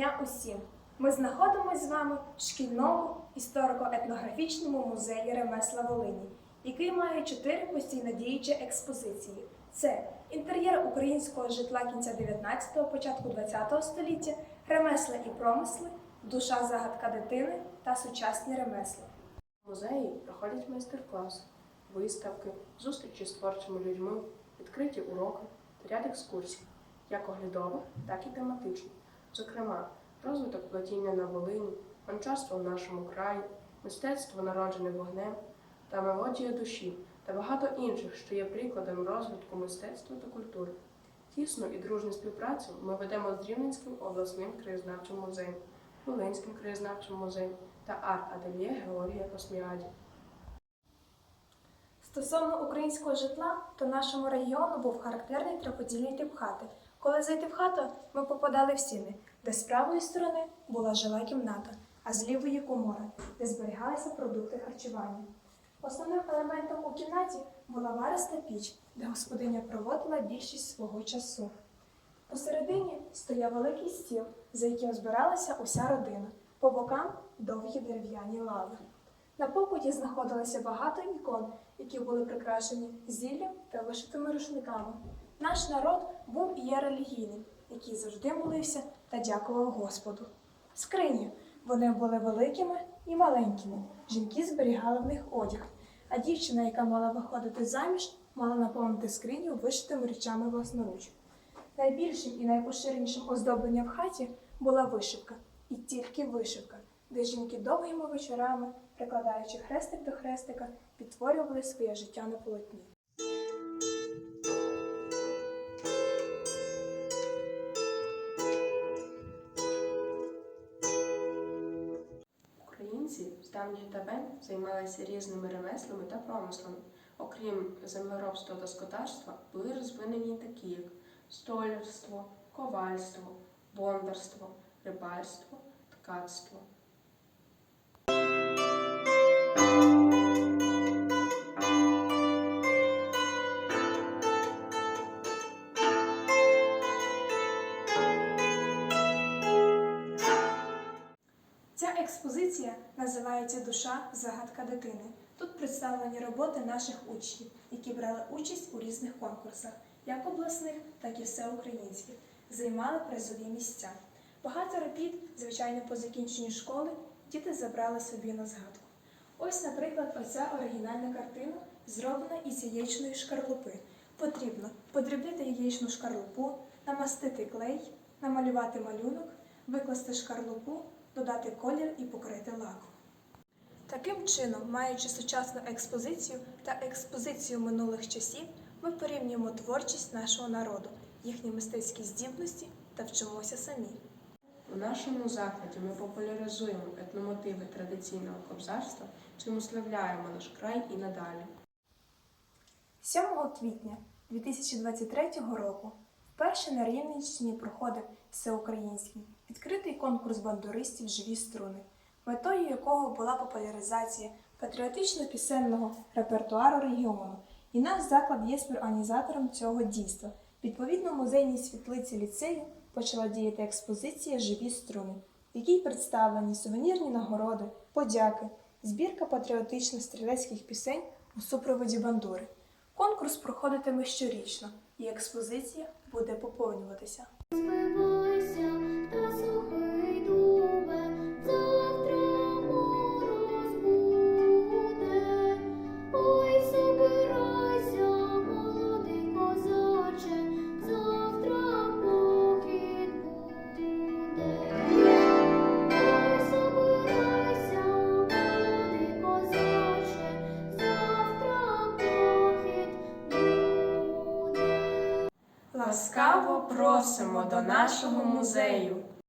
дня усім! Ми знаходимося з вами в шкільному історико-етнографічному музеї ремесла Волині, який має чотири постійно діючі експозиції: це інтер'єр українського житла кінця 19-го, початку 20-го століття, ремесла і промисли, душа загадка дитини та сучасні ремесла. В музеї проходять майстер-класи, виставки, зустрічі з творчими людьми, відкриті уроки та ряд екскурсій, як оглядових, так і тематичних. Зокрема, розвиток платіння на Волині, гончарство в нашому краї, мистецтво народжене вогнем та мелодія душі та багато інших, що є прикладом розвитку мистецтва та культури. Тісну і дружню співпрацю ми ведемо з Рівненським обласним краєзнавчим музеєм, Волинським краєзнавчим музеєм та арт-ательє Георгія Косміаді. Стосовно українського житла, то нашому регіону був характерний триподільний тип хати. Коли зайти в хату, ми попадали в стіни, де з правої сторони була жила кімната, а з лівої комора, де зберігалися продукти харчування. Основним елементом у кімнаті була вариста піч, де господиня проводила більшість свого часу. Посередині стояв великий стіл, за яким збиралася уся родина, по бокам довгі дерев'яні лави. На покуті знаходилося багато ікон, які були прикрашені зіллям та вишитими рушниками. Наш народ був і є релігійним, який завжди молився та дякував Господу. Скрині вони були великими і маленькими. Жінки зберігали в них одяг, а дівчина, яка мала виходити заміж, мала наповнити скриню вишитими речами власноруч. Найбільшим і найпоширенішим оздобленням в хаті була вишивка, і тільки вишивка, де жінки довгими вечорами, прикладаючи хрестик до хрестика, підтворювали своє життя на полотні. Давніх давен займалися різними ремеслами та промислами. Окрім землеробства та скотарства, були розвинені такі, як столярство, ковальство, бондарство, рибальство, ткацтво. Експозиція називається Душа загадка дитини. Тут представлені роботи наших учнів, які брали участь у різних конкурсах, як обласних, так і всеукраїнських, займали призові місця. Багато робіт, звичайно, по закінченні школи діти забрали собі на згадку. Ось, наприклад, оця оригінальна картина зроблена із яєчної шкарлупи. Потрібно подрібнити яєчну шкарлупу, намастити клей, намалювати малюнок, викласти шкарлупу, додати колір і покрити лаком. Таким чином, маючи сучасну експозицію та експозицію минулих часів, ми порівнюємо творчість нашого народу, їхні мистецькі здібності та вчимося самі. У нашому закладі ми популяризуємо етномотиви традиційного кобзарства, чим уславляємо наш край і надалі. 7 квітня 2023 року вперше на Рівненщині проходив всеукраїнський відкритий конкурс бандуристів Живі струни, метою якого була популяризація патріотично-пісенного репертуару регіону. І наш заклад є співорганізатором цього дійства. Відповідно, музейній світлиці ліцею почала діяти експозиція Живі струни, в якій представлені сувенірні нагороди, подяки, збірка патріотичних стрілецьких пісень у супроводі бандури. Конкурс проходитиме щорічно, і експозиція буде поповнюватися. Ласкаво просимо до нашого музею.